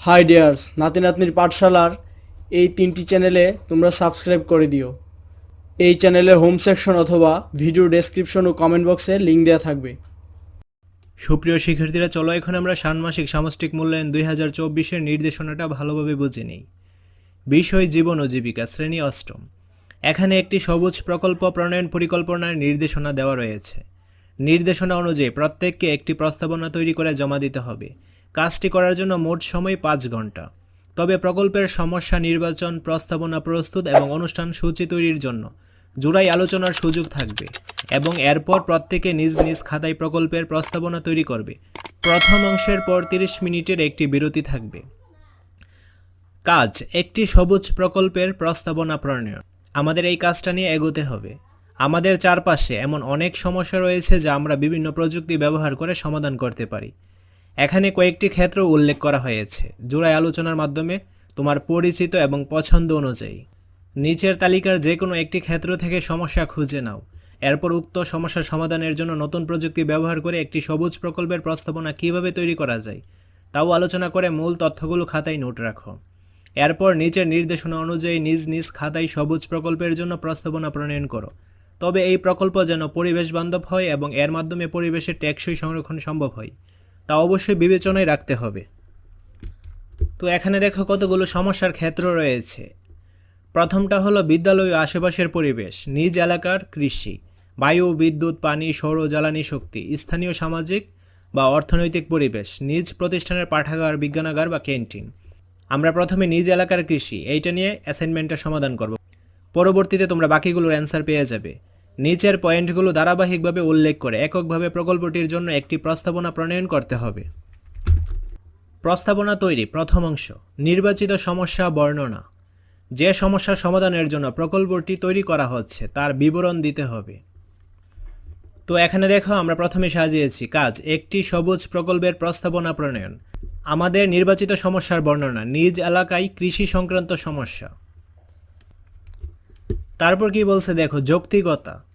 High dears নাতি নাতনির পাঠশালার এই তিনটি চ্যানেলে তোমরা সাবস্ক্রাইব করে দিও। এই চ্যানেলের হোম সেকশন অথবা ভিডিও ডেসক্রিপশন ও কমেন্ট বক্সে লিঙ্ক দেওয়া থাকবে। সুপ্রিয় শিক্ষার্থীরা, চলো এখন আমরা ষান্মাসিক সামষ্টিক মূল্যায়ন দুই হাজার চব্বিশের নির্দেশনাটা ভালোভাবে বুঝে নিই। বিষয় জীবন ও জীবিকা, শ্রেণি অষ্টম। এখানে একটি সবুজ প্রকল্প প্রণয়ন পরিকল্পনার নির্দেশনা দেওয়া রয়েছে। নির্দেশনা অনুযায়ী প্রত্যেককে একটি প্রস্তাবনা তৈরি করে জমা দিতে হবে। কাজটি করার জন্য মোট সময় পাঁচ ঘণ্টা। তবে প্রকল্পের সমস্যা নির্বাচন, প্রস্তাবনা প্রস্তুত এবং অনুষ্ঠান সূচি তৈরির জন্য জোড়াই আলোচনার সুযোগ থাকবে এবং এরপর প্রত্যেকে নিজ নিজ খাতায় প্রকল্পের প্রস্তাবনা তৈরি করবে। প্রথম অংশের পর তিরিশ মিনিটের একটি বিরতি থাকবে। কাজ, একটি সবুজ প্রকল্পের প্রস্তাবনা প্রণয়ন। আমাদের এই কাজটা নিয়ে এগোতে হবে। আমাদের চারপাশে এমন অনেক সমস্যা রয়েছে যা আমরা বিভিন্ন প্রযুক্তি ব্যবহার করে সমাধান করতে পারি। এখানে কয়েকটি ক্ষেত্র উল্লেখ করা হয়েছে। জোড়ায় আলোচনার মাধ্যমে তোমার পরিচিত এবং পছন্দ অনুযায়ী। নিচের তালিকার যে কোনো একটি ক্ষেত্র থেকে সমস্যা খুঁজে নাও। এরপর উক্ত সমস্যা সমাধানের জন্য নতুন প্রযুক্তি ব্যবহার করে একটি সবুজ প্রকল্পের প্রস্তাবনা কীভাবে তৈরি করা যায়, তাও আলোচনা করে মূল তথ্যগুলো খাতায় নোট রাখো। এরপর নিচের নির্দেশনা অনুযায়ী নিজ নিজ খাতায় সবুজ প্রকল্পের জন্য প্রস্তাবনা প্রণয়ন করো। তবে এই প্রকল্প যেন পরিবেশ বান্ধব হয় এবং এর মাধ্যমে পরিবেশের টেকসই সংরক্ষণ সম্ভব হয়। তা অবশ্যই বিবেচনায় রাখতে হবে। তো এখানে দেখো কতগুলো সমস্যার ক্ষেত্র রয়েছে। প্রথমটা হলো বিদ্যালয় আশেপাশের পরিবেশ, নিজ এলাকার কৃষি, বায়ু, বিদ্যুৎ, পানি, সৌর, জ্বালানি শক্তি, স্থানীয় সামাজিক বা অর্থনৈতিক পরিবেশ, নিজ প্রতিষ্ঠানের পাঠাগার, বিজ্ঞানাগার বা ক্যান্টিন। আমরা প্রথমে নিজ এলাকার কৃষি, এইটা নিয়ে অ্যাসাইনমেন্টটা সমাধান করব। পরবর্তীতে তোমরা বাকিগুলোর অ্যান্সার পেয়ে যাবে। নিচের পয়েন্টগুলো ধারাবাহিকভাবে উল্লেখ করে এককভাবে প্রকল্পটির জন্য একটি প্রস্তাবনা প্রণয়ন করতে হবে। প্রস্তাবনা তৈরি, প্রথম অংশ, নির্বাচিত সমস্যা বর্ণনা। যে সমস্যার সমাধানের জন্য প্রকল্পটি তৈরি করা হচ্ছে, তার বিবরণ দিতে হবে। তো এখানে দেখো, আমরা প্রথমে সাজিয়েছি কাজ, একটি সবুজ প্রকল্পের প্রস্তাবনা প্রণয়ন। আমাদের নির্বাচিত সমস্যার বর্ণনা, নিজ এলাকায় কৃষি সংক্রান্ত সমস্যা। তারপর কি বলছে, দেখো, যৌক্তিকতা।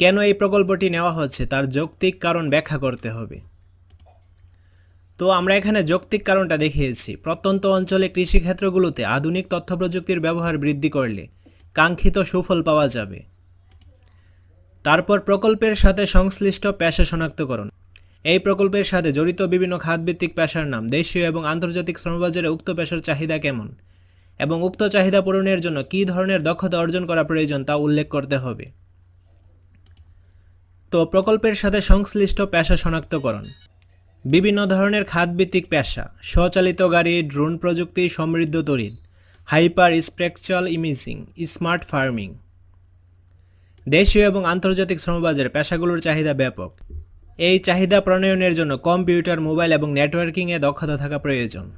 কেন এই প্রকল্পটি নেওয়া হচ্ছে তার যৌক্তিক কারণ ব্যাখ্যা করতে হবে। তো আমরা এখানে যৌক্তিক কারণটা দেখিয়েছি। প্রত্যন্ত অঞ্চলে কৃষিক্ষেত্রগুলোতে আধুনিক তথ্য প্রযুক্তির ব্যবহার বৃদ্ধি করলে কাঙ্ক্ষিত সুফল পাওয়া যাবে। তারপর প্রকল্পের সাথে সংশ্লিষ্ট পেশা শনাক্তকরণ। এই প্রকল্পের সাথে জড়িত বিভিন্ন খাতভিত্তিক পেশার নাম, দেশীয় এবং আন্তর্জাতিক শ্রমবাজারে উক্ত পেশার চাহিদা কেমন? এবং উক্ত চাহিদা পূরণের জন্য কী ধরনের দক্ষতা অর্জন করা প্রয়োজন তা উল্লেখ করতে হবে। তো প্রকল্পের সাথে সংশ্লিষ্ট পেশা শনাক্তকরণ। বিভিন্ন ধরনের খাতভিত্তিক পেশা, স্বচালিত গাড়ি, ড্রোন প্রযুক্তি, সমৃদ্ধ তড়িৎ, hyper spectral imaging, smart farming. দেশীয় এবং আন্তর্জাতিক শ্রমবাজারে পেশাগুলোর চাহিদা ব্যাপক। এই চাহিদা প্রণয়নের জন্য কম্পিউটার, মোবাইল এবং নেটওয়ার্কিংয়ে দক্ষতা থাকা প্রয়োজন।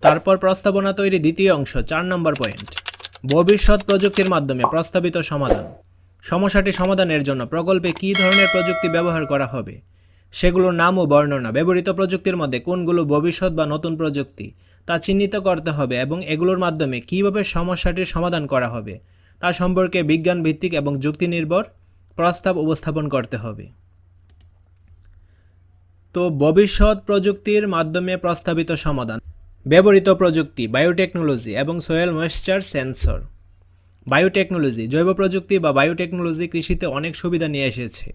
তারপর প্রস্তাবনা তৈরি দ্বিতীয় অংশ, চার নম্বর পয়েন্ট, ভবিষ্যৎ প্রযুক্তির মাধ্যমে প্রস্তাবিত সমাধান। সমস্যাটি সমাধানের জন্য প্রকল্পে কী ধরনের প্রযুক্তি ব্যবহার করা হবে? সেগুলোর নাম ও বর্ণনা। ব্যবহৃত প্রযুক্তির মধ্যে কোনগুলো ভবিষ্যৎ বা নতুন প্রযুক্তি তা চিহ্নিত করতে হবে এবং এগুলোর মাধ্যমে কীভাবে সমস্যাটির সমাধান করা হবে তা সম্পর্কে বিজ্ঞান ভিত্তিক এবং যুক্তি নির্ভর প্রস্তাব উপস্থাপন করতে হবে। তো ভবিষ্যৎ প্রযুক্তির মাধ্যমে প্রস্তাবিত সমাধান। ব্যবহৃত প্রযুক্তি, বায়োটেকনোলজি এবং সোয়েল ময়েশ্চার সেন্সর। বায়োটেকনোলজি, জৈব প্রযুক্তি বা বায়োটেকনোলজি কৃষিতে অনেক সুবিধা নিয়ে এসেছে।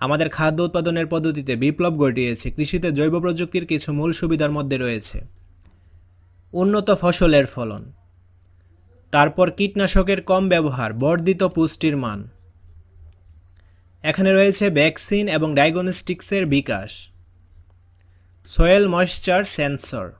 আমাদের খাদ্য উৎপাদনের পদ্ধতিতে বিপ্লব ঘটিয়েছে, কৃষিতে জৈব প্রযুক্তির কিছু মূল সুবিধার মধ্যে রয়েছে। উন্নত ফসলের ফলন। তারপর কীটনাশকের কম ব্যবহার, বর্ধিত পুষ্টির মান। এখানে রয়েছে ভ্যাকসিন এবং ডায়াগনস্টিক্সের বিকাশ। Soil moisture sensor.